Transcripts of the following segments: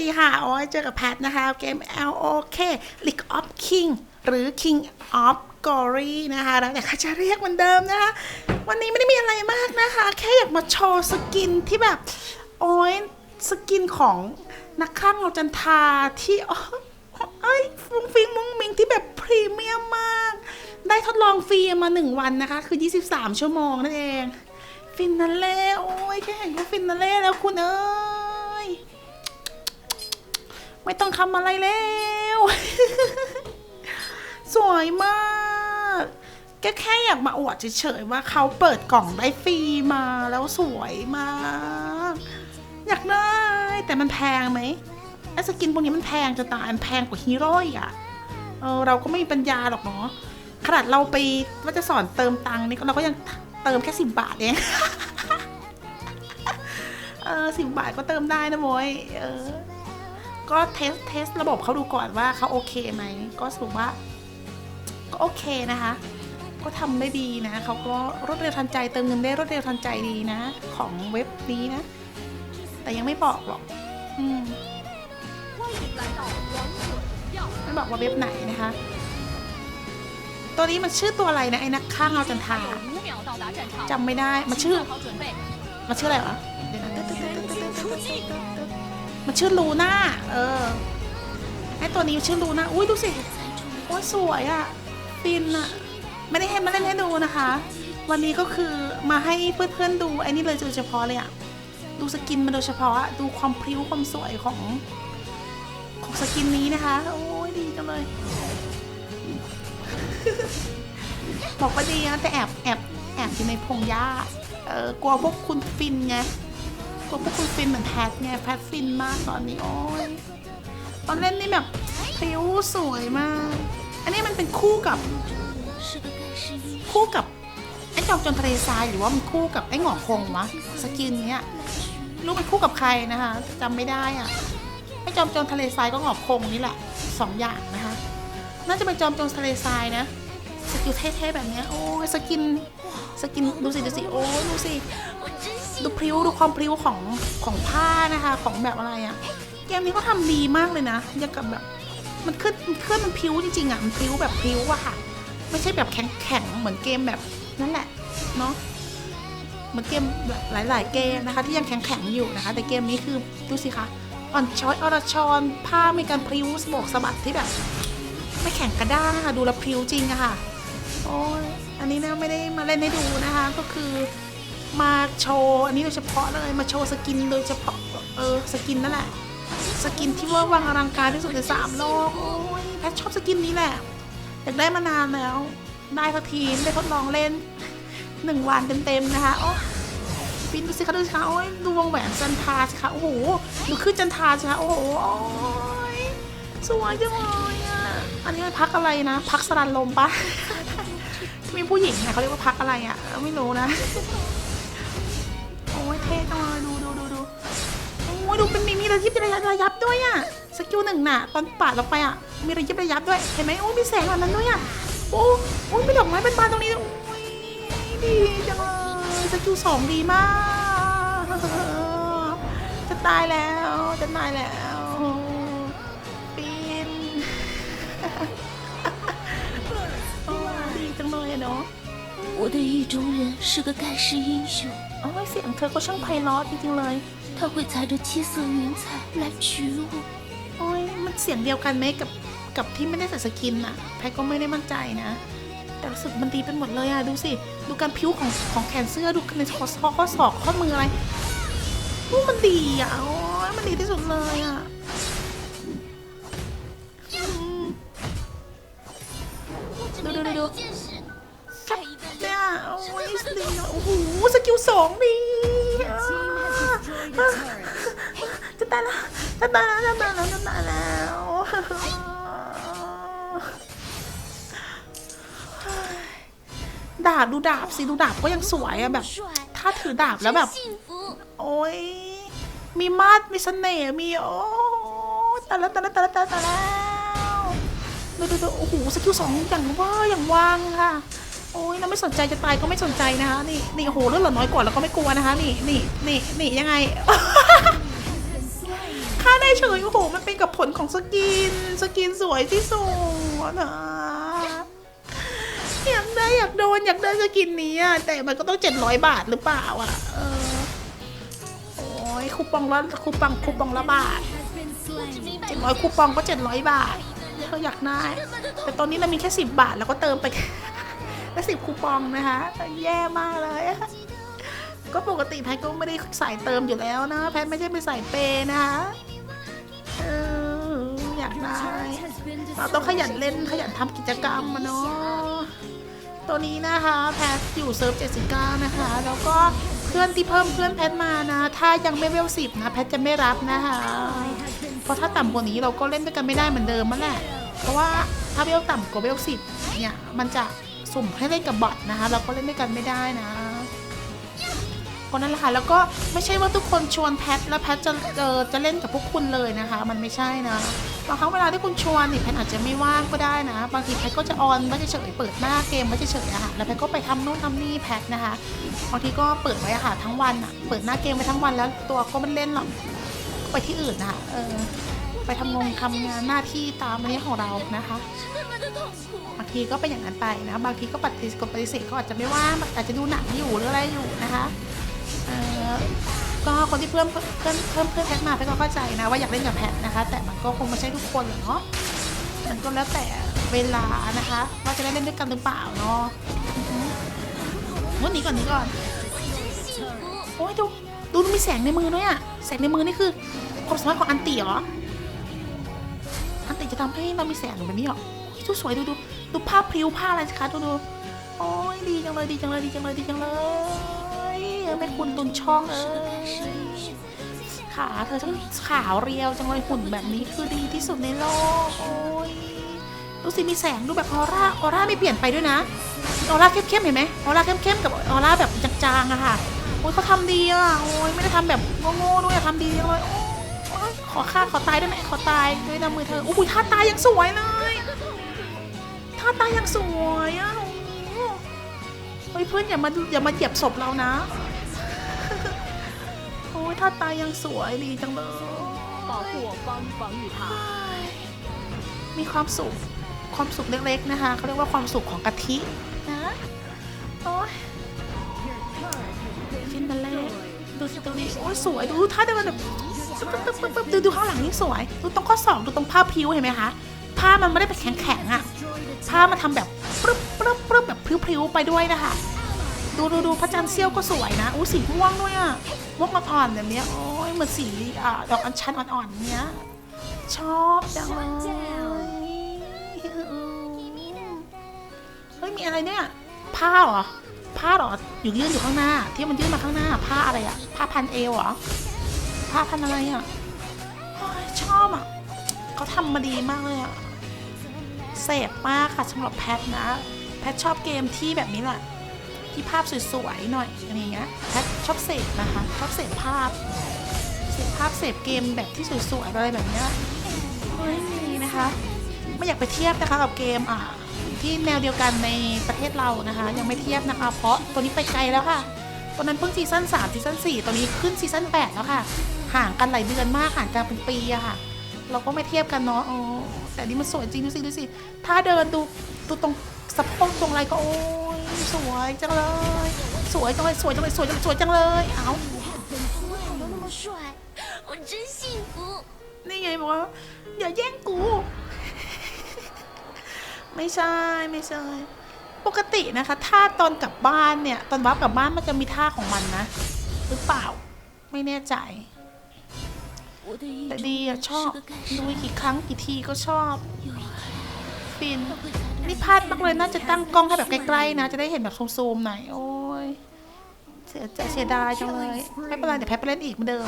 ดีค่ะโอ้ยเจอกับแพทนะคะ เกม LOK League of King หรือ King of Glory นะคะแล้วแต่เขาจะเรียกเหมือนเดิมนะคะ วันนี้ไม่ได้มีอะไรมากนะคะ แค่อยากมาโชว์สกินที่แบบ โอ้ยสกินของนักข้างเราจันทาที่โอ้ยเอ้ยฟุ้งฟิงมุ้งมิงที่แบบพรีเมียมมาก ได้ทดลองฟรีมาหนึ่งวันนะคะ คือ 23 ชั่วโมงนั่นเอง ฟินนัลเล่โอ้ยแค่เห็นก็ฟินนัลเล่แล้วคุณเอ้ย ไม่ต้องทำอะไรแล้ว สวยมากแค่แค่อยากมาอวดเฉยๆว่าเขาเปิดกล่องได้ฟรีมาแล้วสวยมาก อยากได้แต่มันแพงไหมไอ้สกินพวกนี้มันแพงจะตายมันแพงกว่าฮีโร่อีกอะเออเราก็ไม่มีปัญญาหรอกเนาะขนาดเราไปว่าจะสอนเติมตังค์นี่เราก็ยังเติมแค่สิบบาทเองเออสิบบาทก็เติมได้นะโว้ยเออ ก็เทสเทสระบบเขาดูก่อนว่าเขาโอเคไหม ก็สรุปว่า ก็โอเคนะคะ ก็ทำได้ดีนะเขาก็รวดเร็วทันใจเติมเงินได้รวดเร็วทันใจดีนะ ของเว็บนี้นะ แต่ยังไม่บอกหรอกอมไม่บอกว่าเว็บไหนนะคะ ตัวนี้มันชื่อตัวอะไรนะไอ้นักข้างเอาจันทาจำไม่ได้ มันชื่อ มันชื่ออะไรวะเดี๋ยวนะ มันชื่อลูน่าเออไอตัวนี้ชื่อลูน่าอุ้ยดูสิโอ้ยสวยอะฟินอะไม่ได้ให้มาเล่นให้ดูนะคะ วันนี้ก็คือมาให้เพื่อนๆดูไอ้นี่เลยโดยเฉพาะเลยอะดูสกินมาโดยเฉพาะอะดูความพริ้วความสวยของของสกินนี้นะคะ โอ้ยดีจังเลย บอกว่าดีนะแต่แอบแอบแอบอยู่ในพงหญ้าเออกลัวพวกคุณฟินไง กลัวพวกคุณฟินเหมือนแพทไงแพทฟินมากตอนนี้โอ้ยตอนเล่นนี่แบบพริ้วสวยมาก อันนี้มันเป็นคู่กับ คู่กับไอ้จอมจนทะเลทรายหรือว่ามันคู่กับไอ้หงอกคงวะสกินเนี้ยรู้มันคู่กับใครนะคะจำไม่ได้อะไอ้จอมจนทะเลทรายก็หงอกคงนี่แหละสองอย่างนะคะ น่าจะเป็นจอมจนทะเลทรายนะสกิลเท่ๆแบบเนี้ยโอ้ยสกินสกินดูสิดูสิโอ้ดูสิ ดูพริ้วดูความพริ้วของของผ้านะคะ ของแบบอะไรอะเกมนี้ก็ทำดีมากเลยนะอย่างกับแบบ มันขึ้นมันขึ้นมันพริ้วจริงๆอะมันพริ้วแบบพริ้วอะค่ะ ไม่ใช่แบบแข็งๆเหมือนเกมแบบนั่นแหละเนาะเหมือนเกมแบบหลาย ๆ เกมนะคะ ที่ยังแข็งๆอยู่นะคะ แต่เกมนี้คือดูสิคะอ่อนช้อยอรชรผ้ามีการพริ้วสบกสะบัดที่แบบ ไม่แข็งกระด้างนะคะดูแลพริ้วจริงอะค่ะโอ้ยอันนี้นะไม่ได้มาเล่นให้ดูนะคะก็คือ มาโชว์อันนี้โดยเฉพาะเลยมาโชว์สกินโดยเฉพาะเออสกินนั่นแหละ สกินที่เว่าวังอลังการที่สุดในสามโลกโอ้ยแพทชอบสกินนี้แหละอยากได้มานานแล้วได้สักทีได้ทดลองเล่นหนึ่งวันเต็มๆนะคะโอ้ฟินดูสิคะดูสิคะโอ้ยดูวงแหวนจันทาสิคะโอ้โหดูขึ้นจันทาสิคะโอ้โหโอ้ยสวยจังเลยอะอันนี้มันพักอะไรนะ พักสลันลมปะมีผู้หญิงนะเขาเรียกว่าพักอะไรอะ ไม่รู้นะ ท่จังเลยดูดูดูดูโอ้ยดูเป็นมีมีระยิบระยับระยับด้วยอ่ะ สกิลหนึ่งน่ะ ตอนปาดลงไปอ่ะ มีระยิบระยับด้วย เห็นไหมโอ้ยมีแสงแบบนั้นด้วยอ่ะ โอ้โอ้ยมีดอกไม้เป็นบานตรงนี้ด้วยโอ้ยดีจังเลยสกิลสองดีมาก จะตายแล้ว จะตายแล้วปีน โอ้ยดีจังเลยอะเนาะ 我的意中人是个盖世英雄， โอ้ยเสียงเธอก็ช่างไพเราะจริงๆเลย 他会踩着七色云彩来娶我。 โอ้ยมันเสียงเดียวกันไหมกับกับที่ไม่ได้ใส่สกินอะแพทก็ไม่ได้มั่นใจนะ แต่รู้สึกมันดีเป็นหมดเลยอะดูสิ ดูการพิ้วของของแขนเสื้อดูในข้อศอกข้อศอกข้อมืออะไรโอ้มันดีอะโอ้ยมันดีที่สุดเลยอะอืมดูดูดูดู เนี่ยโอ้ยดีอะโอ้โหสกิลสองดีจะตายแล้วจะตายแล้วจะตายแล้วจะตายแล้วดาบดูดาบสิดูดาบก็ยังสวยอะแบบ ถ้าถือดาบแล้วแบบ，โอ้ยมีมาดมีเสน่ห์มีโอ้ตายแล้วตายแล้วตายแล้วตายแล้วตายแล้วดูดูดูโอ้โหสกิลสองอย่างว่าอย่างวางค่ะ โอ้ยเราไม่สนใจจะตายก็ไม่สนใจนะคะนี่นี่โอ้โหเลือดเหลือน้อยกว่าแล้วก็ไม่กลัวนะคะนี่นี่นี่นี่ยังไงฆ่าได้เฉยโอ้โหมันเป็นกับผลของสกินสกินสวยที่สุดนะอยากได้อยากโดนอยากได้สกินนี้อะแต่มันก็ต้องเจ็ดร้อยบาทหรือเปล่าอะเออโอ้ยคูปองละคูปองคูปองละบาทเจ็ดร้อยคูปองก็เจ็ดร้อยบาทเธออยากได้ แต่ตอนนี้เรามีแค่สิบบาทแล้วก็เติมไป แค่สิบคูปองนะคะแย่มากเลยก็ปกติแพทก็ไม่ได้ใส่เติมอยู่แล้วนะ แพทไม่ใช่ไปใส่เปนะคะเอออยากได้เราต้องขยันเล่นขยันทำกิจกรรมมาเนาะตัวนี้นะคะแพทอยู่เซิร์ฟ79 นะคะ แล้วก็เพื่อนที่เพิ่มเพื่อนแพทมานะ ถ้ายังไม่เวลสิบนะ แพทจะไม่รับนะคะ เพราะถ้าต่ำกว่านี้เราก็เล่นด้วยกันไม่ได้เหมือนเดิมนั่นแหละ เพราะว่าถ้าเวลต่ำกว่าเวลสิบเนี่ยมันจะ สุ่มให้เล่นกับบอทนะคะ เราก็เล่นด้วยกันไม่ได้นะก็นั่นแหละค่ะแล้วก็ไม่ใช่ว่าทุกคนชวนแพทแล้วแพทจะเออจะเล่นกับพวกคุณเลยนะคะ มันไม่ใช่นะบางครั้งเวลาที่คุณชวนนี่แพทอาจจะไม่ว่างก็ได้นะ บางทีแพทก็จะออนไว้เฉยเปิดหน้าเกมไว้เฉยอะค่ะแล้วแพทก็ไปทำนู่นทำนี่แพทนะคะบางทีก็เปิดไว้อะค่ะทั้งวันอะเปิดหน้าเกมไปทั้งวันแล้วตัวก็ไม่เล่นหรอกก็ไปที่อื่นนะคะเออไปทำงงทำงานหน้าที่ตามอันนี้ของเรานะคะ บางทีก็เป็นอย่างนั้นไปนะบางทีก็ปฏิเสธกดปฏิเสธเขาอาจจะไม่ว่าอาจจะดูหนังอยู่หรืออะไรอยู่นะคะก็คนที่เพิ่มเพิ่มเพิ่มเพื่อนแพทมาแพทก็เข้าใจนะว่าอยากเล่นกับแพทนะคะ แต่มันก็คงไม่ใช่ทุกคนหรอกเนาะมันก็แล้วแต่เวลานะคะว่าจะได้เล่นด้วยกันหรือเปล่าเนาะวันนี้ก่อนนี้ก่อนโอ้ยดูดูมีแสงในมือด้วยอะแสงในมือนี่คือความสามารถของอันตีเหรออันติจะทำให้เรามีแสงแบบนี้เหรอ ดูสวยดูดูดูภาพริ้วผ้าอะไรสิคะดูดูโอ้ยดีจังเลยดีจังเลยดีจังเลยดีจังเลยแม่คุณตุนช่องเอ้ยขาเธอช่างขาวเรียวจังเลยหุ่นแบบนี้คือดีที่สุดในโลกโอ้ยดูสิมีแสงดูแบบออร่าออร่าไม่เปลี่ยนไปด้วยนะออร่าเข้มๆเห็นไหมออร่าเข้มๆกับออร่าแบบจางๆอะค่ะโอ้ยเขาทำดีอะโอ้ยไม่ได้ทำแบบโง่ๆด้วยทำดีจังเลยโอ้ขอฆ่าขอตายได้ไหมขอตายด้วยน้ำมือเธออุ้ยท่าตายยังสวยเลย ท่าตายยังสวยอ่ะโอ้โหเฮ้ยเพื่อนอย่ามาอย่ามาเหยียบศพเรานะ โอ้ยท่าตายยังสวยดีจังเลย 保护我方防御塔。 มีความสุข ความสุขเล็กๆนะคะเขาเรียกว่าความสุขของกะทินะโอ้ยฟินบัลเล่ดูสิตรงนี้โอ้ยสวยดูท่าเดินแบบปึ๊บปึ๊บปึ๊บปึ๊บดูดูข้างหลังนี่สวย ดูตรงข้อศอกดูตรงผ้าพิ้วเห็นไหมคะ ผ้ามันไม่ได้เป็นแข็งๆอะผ้ามันทำแบบปึ๊บปึ๊บปึ๊บแบบพริ้วๆไปด้วยนะคะดูดูดูพระจันทร์เสี้ยวก็สวยนะอู้สีม่วงด้วยอะม่วงอ่อนแบบเนี้ยโอ้ยเหมือนสีอ่าดอกอัญชันอ่อนๆเนี้ยชอบจังเลยเฮ้ยมีอะไรเนี่ย ผ้าเหรอผ้าหรออยู่ยื่นอยู่ข้างหน้า ที่มันยื่นมาข้างหน้า ผ้าอะไรอะผ้าพันเอวเหรอผ้าพันอะไรอะโอ้ยชอบอะเขาทำมาดีมากเลยอะ เสพมากค่ะสำหรับแพทนะ แพทชอบเกมที่แบบนี้แหละที่ภาพสวยๆหน่อยอะไรเงี้ยแพทชอบเสพนะคะชอบเสพภาพเสพภาพเสพเกมแบบที่สวยๆอะไรแบบเนี้ยเฮ้ยมีนะคะไม่อยากไปเทียบนะคะกับเกมอะที่แนวเดียวกันในประเทศเรานะคะ ยังไม่เทียบนะคะ เพราะตัวนี้ไปไกลแล้วค่ะตัวนั้นเพิ่งซีซั่น3ซีซั่น4ตัวนี้ขึ้นซีซั่น8แล้วค่ะ ห่างกันหลายเดือนมากห่างกันเป็นปีอะค่ะ เราก็ไม่เทียบกันเนาะ แต่นี่มันสวยจริงดูสิดูสิ ถ้าเดินดูดูตรงสะโพกตรงไรก็โอ้ยสวยจังเลย สวยจังเลยสวยจังเลยสวยจังสวยจังเลยเอ้านี่ไงบอกว่าอย่าแย่งกู ไม่ใช่ไม่ใช่ปกตินะคะท่าตอนกลับบ้านเนี่ย ตอนวับกลับบ้านมันจะมีท่าของมันนะ หรือเปล่าไม่แน่ใจ แต่ดีอะชอบดูกี่ครั้งกี่ทีก็ชอบ ฟิน นี่พลาดมากเลยน่าจะตั้งกล้องให้แบบใกล้ๆนะ จะได้เห็นแบบโซูมๆหน่อยโอ้ยเสียเสียดายจังเลย ไม่เป็นไรเดี๋ยวแพ้ไปเล่นอีกเหมือนเดิม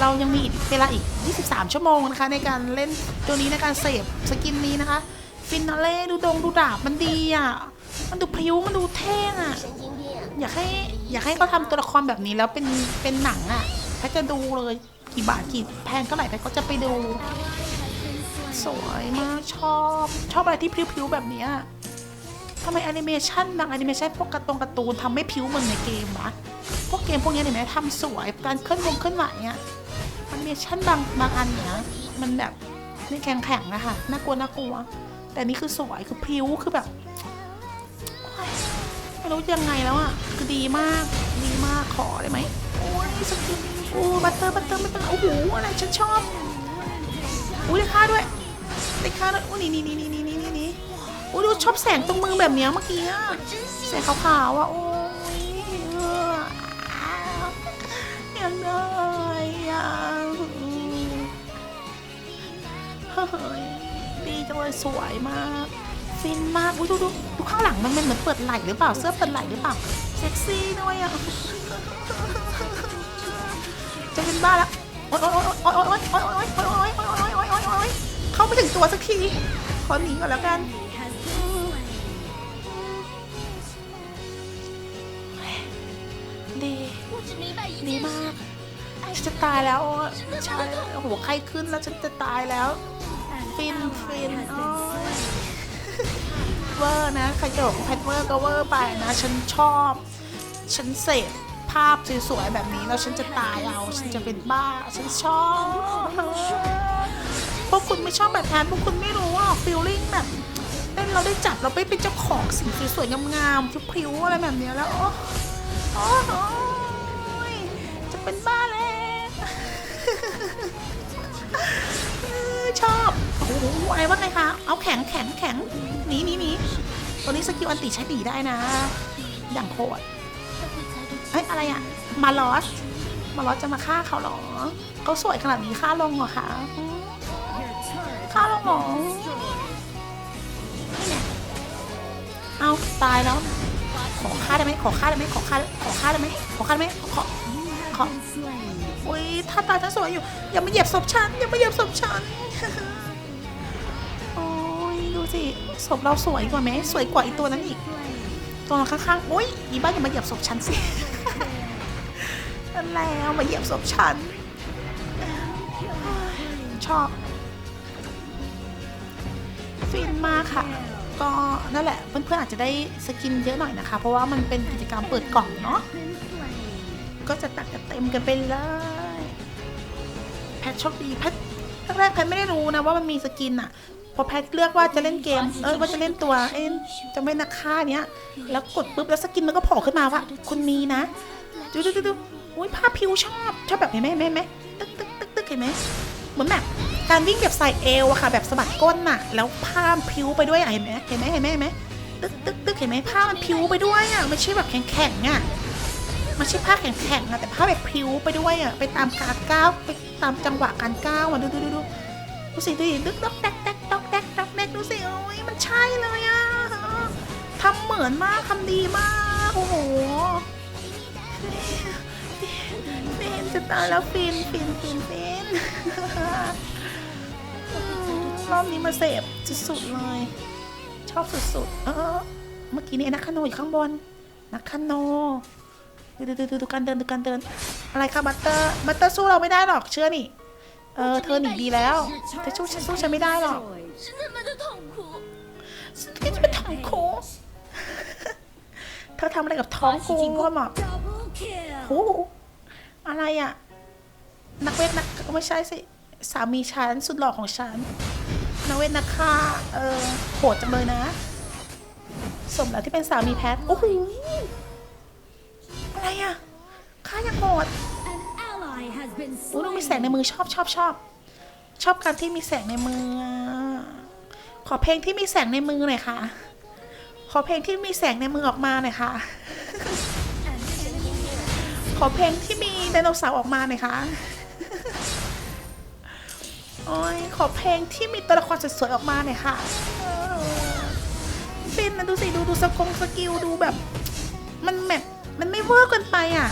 เรายังมีเวลาอีก 23 ชั่วโมงนะคะ ในการเล่นตัวนี้ในการเสพสกินนี้นะคะ ฟินนาเล่ดูดงดูดาบมันดีอะ มันดูพริ้วมันดูเท่อะ อยากให้อยากให้เขาทำตัวละครแบบนี้แล้วเป็นเป็นหนังอะแพ้จะดูเลย กี่บาทกี่แพงเท่าไหร่แพทก็จะไปดู สวยมากชอบ ชอบอะไรที่พริ้วๆแบบเนี้ยทำไมแอนิเมชันบางแอนิเมชันพวกการ์ตงการ์ตูนทำไม่พิ้วเหมือนในเกมวะพวกเกมพวกเนี้ยเห็นไหมทำสวยการเคลื่อนวงเคลื่อนไหวอะมันเมชันบางบางอันเนี่ยมันแบบนี่แข็งแข็งๆอะคะน่ากลัวน่ากลัว แต่นี่คือสวยคือพิ้วคือแบบไม่รู้ยังไงแล้วอะคือดีมากดีมากขอได้ไหมโอ้ยสกิน โอ้บัตเตอร์บัตเตอร์บัตเตอร์โอ้โหอะไรฉันชอบอุ้ยได้ค่าด้วยได้ค่าด้วยอุ้ยนี่นี่นี่นี่นี่นี่นี่อุ้ยดูชอบแสงตรงมือแบบเนี้ยเมื่อกี้อะแสงขาวๆอะโอ้ยยากได้อะเฮ้ยดีจังเลยสวยมากฟินมากอุ้ยดูดูดูข้างหลังมันมันเหมือนเปิดไหล่หรือเปล่าเสื้อเปิดไหล่หรือเปล่าเซ็กซี่ด้วยอะ จะเป็นบ้าและโอ๊ยโอ๊ยโอ๊ยโอ๊ยโอ๊ยโอ๊ยโอ๊ยโอ๊ยโอ๊ยโอ๊ยโอ๊ยโอ๊ยโอ๊ยโอ๊ยเข้าไม่ถึงตัวสักที ขอหนีก่อนแล้วกันดีดีมากฉันจะตายแล้วใช่หัวไข้ขึ้นแล้วฉันจะตายแล้ว ฟินฟินโอ้ยเวอร์นะขยบแพทเวอร์ก็เวอร์ไปนะ ฉันชอบ ฉันเสพ ภาพสวยๆแบบนี้แล้วฉันจะตายเอาฉันจะเป็นบ้า ฉันชอบพวกคุณไม่ชอบแบบแอนพวกคุณไม่รู้ว่าฟีลลิ่งแบบเล่นเราได้จับเราไปเป็นเจ้าของสิ่งสวยๆงามๆพริ้วๆอะไรแบบนี้แล้วโอ้โอ้โอ้ยจะเป็นบ้าแล้วชอบโอ้โหอะไรว่าไงคะเอาแข็งแข็งแข็งหนีหนีหนีตัวนี้สกิลอันติใช้หนีได้นะ อย่างโหด เอ้ยอะไรอะมาลอสมาลอสจะมาฆ่าเขาเหรอเขาสวยขนาดนี้ฆ่าลงเหรอคะอืมฆ่าลงเหรอนี่ไงเอาตายแล้ว ขอฆ่าได้ไหมขอฆ่าได้ไหมขอฆ่าขอฆ่าได้ไหมขอฆ่าได้ไหมขอขออุ้ยถ้าตายฉันสวยอยู่อย่ามาเหยียบศพฉันอย่ามาเหยียบศพฉันโอ้ยดูสิศพเราสวยกว่าไหมสวยกว่าอีกตัวนั้นอีกตัวข้างๆโอ้ยอีบ้าอย่ามาเหยียบศพฉันสิ นั่นแล้วมาเหยียบศพฉัน ชอบ ฟินมากค่ะ ก็นั่นแหละเพื่อนๆอาจจะได้สกินเยอะหน่อยนะคะ เพราะว่ามันเป็นกิจกรรมเปิดกล่องเนาะก็จะตัดกันเต็มกันไปเลย แพทโชคดีแพทแรกๆแพทไม่ได้รู้นะว่ามันมีสกินอะพอแพทเลือกว่าจะเล่นเกม เออว่าจะเล่นตัวเอ็นจะไม่นักฆ่าเนี้ย แล้วกดปุ๊บแล้วสกินมันก็โผล่ขึ้นมาว่าคุณมีนะดูดูดู อุ้ยผ้าพิวชอบชอบแบบเห็นไหมเห็นไหมไหมตึ๊กตึ๊กตึ๊กตึ๊กเห็นไหมเหมือนแบบการวิ่งแบบใส่เอวอะค่ะ แบบสะบัดก้นน่ะแล้วผ้ามันพิวไปด้วยเห็นไหมเห็นไหมเห็นไหมเห็นไหมตึ๊กตึ๊กตึ๊กเห็นไหมผ้ามันพิวไปด้วยอะไม่ใช่แบบแข็งๆอะมันใช่ผ้าแข็งๆอะแต่ผ้าแบบพิวไปด้วยอะไปตามการก้าวไปตามจังหวะการก้าวอะดูดูดูดูดูสิดูสิดึกดอกแดกแดกดอกแดกดอกแดกดูสิโอ้ยมันใช่เลยอะทำเหมือนมากทำดีมากโอ้โห จะตายแล้วฟินฟินฟินฟินรอบนี้มาเสพสุดๆเลย ชอบสุดๆ เออ เมื่อกี้นี้นักขโนอยู่ข้างบน นักขโนดูดูดูดูการเดินดูการเดิน อะไรคะบัตเตอร์บัตเตอร์สู้เราไม่ได้หรอกเชื่อนี่เออเธอหนีดีแล้วเธอสู้ฉันสู้ฉันไม่ได้หรอกฉันก็จะเป็นท้องคูเธอทำอะไรกับท้องกูก็หมาโอ้ อะไรอะ นักเวทนักไม่ใช่สิ สามีฉันสุดหล่อของฉัน นักเวทนักฆ่า เออโหดจังเลยนะ สมแล้วที่เป็นสามีแพท โอ้โหอะไรอะฆ่ายังโหด An ally has been โอ้ดูมีแสงในมือชอบชอบชอบชอบการที่มีแสงในมือ ขอเพลงที่มีแสงในมือหน่อยค่ะ ขอเพลงที่มีแสงในมือออกมาหน่อยค่ะ ขอเพลงที่มี ไดโนเสาร์ออกมาหน่อยค่ะโอ้ยขอเพลงที่มีตัวละครสวยๆออกมาหน่อยค่ะเออฟินนะดูสิดูดูสกงสกิลดูแบบ มันแบบมันไม่เวอร์เกินไปอะ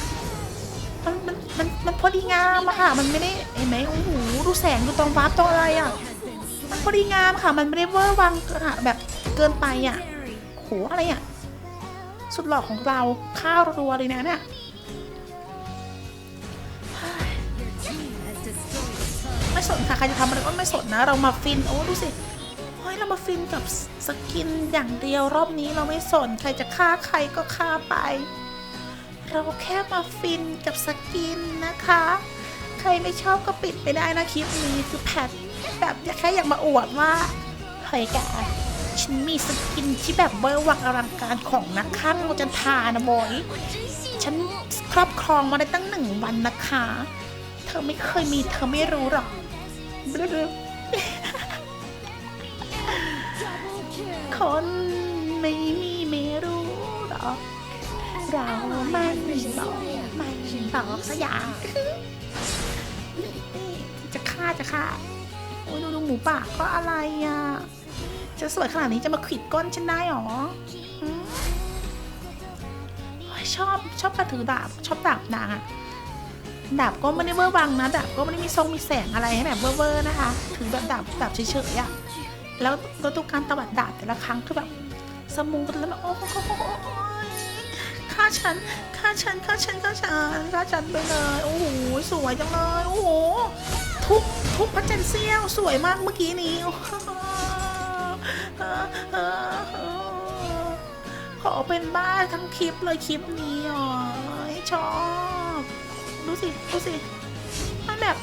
มันมันมันมันพอดีงามอะค่ะ มันไม่ได้เห็นไหมโอ้โหดูแสงดูตรงวาร์ปตรงอะไรอะมันพอดีงามค่ะ มันไม่ได้เวอร์วังเกินอะแบบเกินไปอะโหอะไรอะสุดหล่อของเราข้าวรัวเลยนะเนี่ย ไม่สนค่ะใครจะทำอะไรก็ไม่สนนะ เรามาฟินโอ้ดูสิเฮ้ยเรามาฟินกับสกินอย่างเดียวรอบนี้เราไม่สนใครจะฆ่าใครก็ฆ่าไป เราแค่มาฟินกับสกินนะคะ ใครไม่ชอบก็ปิดไปได้นะคลิปนี้คือแพทแบบแค่อยากมาอวดว่าเฮ้ยแกฉันมีสกินที่แบบเบอร์วังอลังการของนักข้างจันทานะบอยฉันครอบครองมาได้ตั้งหนึ่งวันนะคะ เธอไม่เคยมีเธอไม่รู้หรอก คนไม่มีไม่รู้หรอก เราไม่บอกไม่บอกสักอย่างจะฆ่าจะฆ่า โอ้ยดูดูหมูป่าก็อะไรอะ จะสวยขนาดนี้จะมาขิดก้นฉันได้หรอชอบชอบกระถือดาบชอบดาบนางอะ ดาบก็ไม่ได้เวอร์วังนะดาบก็ไม่ได้มีทรงมีแสงอะไรให้แบบเวอร์เวอร์นะคะ ถือแบบดาบดาบเฉยๆอะแล้วแล้วทุกการตวัดดาบแต่ละครั้งคือแบบสมูทแล้วแบบโอ้โหฆ่าฉันฆ่าฉันฆ่าฉันฆ่าฉันฆ่าฉันไปเลยโอ้โหสวยจังเลยโอ้โหทุบทุบพระจันทร์เสี้ยวสวยมากเมื่อกี้นี้ขอเป็นบ้าทั้งคลิปเลยคลิปนี้อ๋อชอบ ดูสิ ดูสิ มันแบบ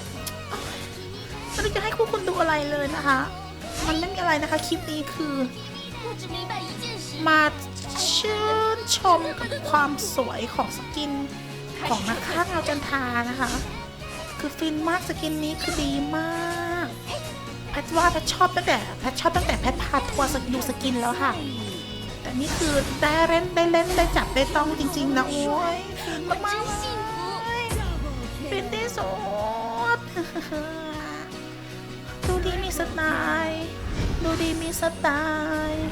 ไม่จะให้คู่คุณดูอะไรเลยนะคะ มันไม่มีอะไรนะคะ คลิปนี้คือ มาชื่นชมกับความสวยของสกินของนักข้าเงาจันทานะคะ คือฟินมากสกินนี้คือดีมากแพทว่าแพทชอบตั้งแต่แพทชอบตั้งแต่แพทพาทัวร์ดูสกินแล้วค่ะ แต่นี่คือได้เล่นได้เล่นได้จับได้ต้องจริงๆนะโอ้ยมาก ฟินที่สุด ดูดีมีสไตล์ ดูดีมีสไตล์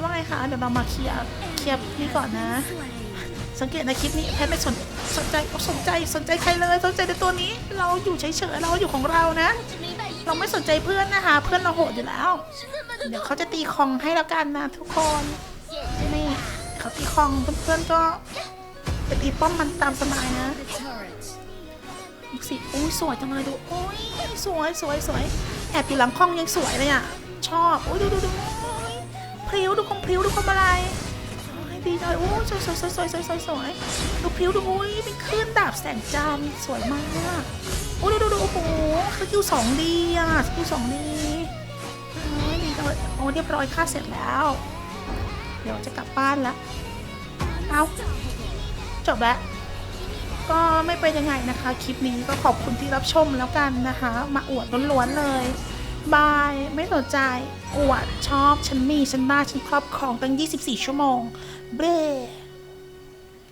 ว่าไงคะเดี๋ยวเรามาเคลียร์เคลียร์นี่ก่อนนะ สังเกตในคลิปนี้แพทไม่สนสนใจสนใจสนใจใครเลยสนใจแต่ตัวนี้ เราอยู่เฉยๆเราอยู่ของเรานะ เราไม่สนใจเพื่อนนะคะ เพื่อนเราโหดอยู่แล้ว เดี๋ยวเขาจะตีคองให้แล้วกันนะทุกคนนี่เขาตีคองเพื่อนๆก็ ไปตีป้อมมันตามสบายนะดูสิโอ้ยสวยจังเลยดูโอ้ยสวยสวยสวยแอบอยู่หลังคองยังสวยเลยอะชอบโอ้ยดูดูดูพริ้วดูคมพริ้วดูคมอะไรโอ้ยดีเลยโอ้สวยสวยสวยสวยสวยสวยสวยดูพริ้วดูอุ้ยเป็นคลื่นดาบแสงจันทร์สวยมากโอ้ดูดูดูโอ้โหสกิลสองดีอะสกิลสองดีดีจังเลยโอ้เรียบร้อยค่าเสร็จแล้ว เดี๋ยวจะกลับบ้านละเอา จบแล้วก็ไม่เป็นยังไงนะคะ คลิปนี้ก็ขอบคุณที่รับชมแล้วกันนะคะ มาอวดล้วนๆเลย บาย ไม่สนใจ อวดชอบ ฉันมี ฉันได้ฉันครอบครองตั้ง 24 ชั่วโมง เบ้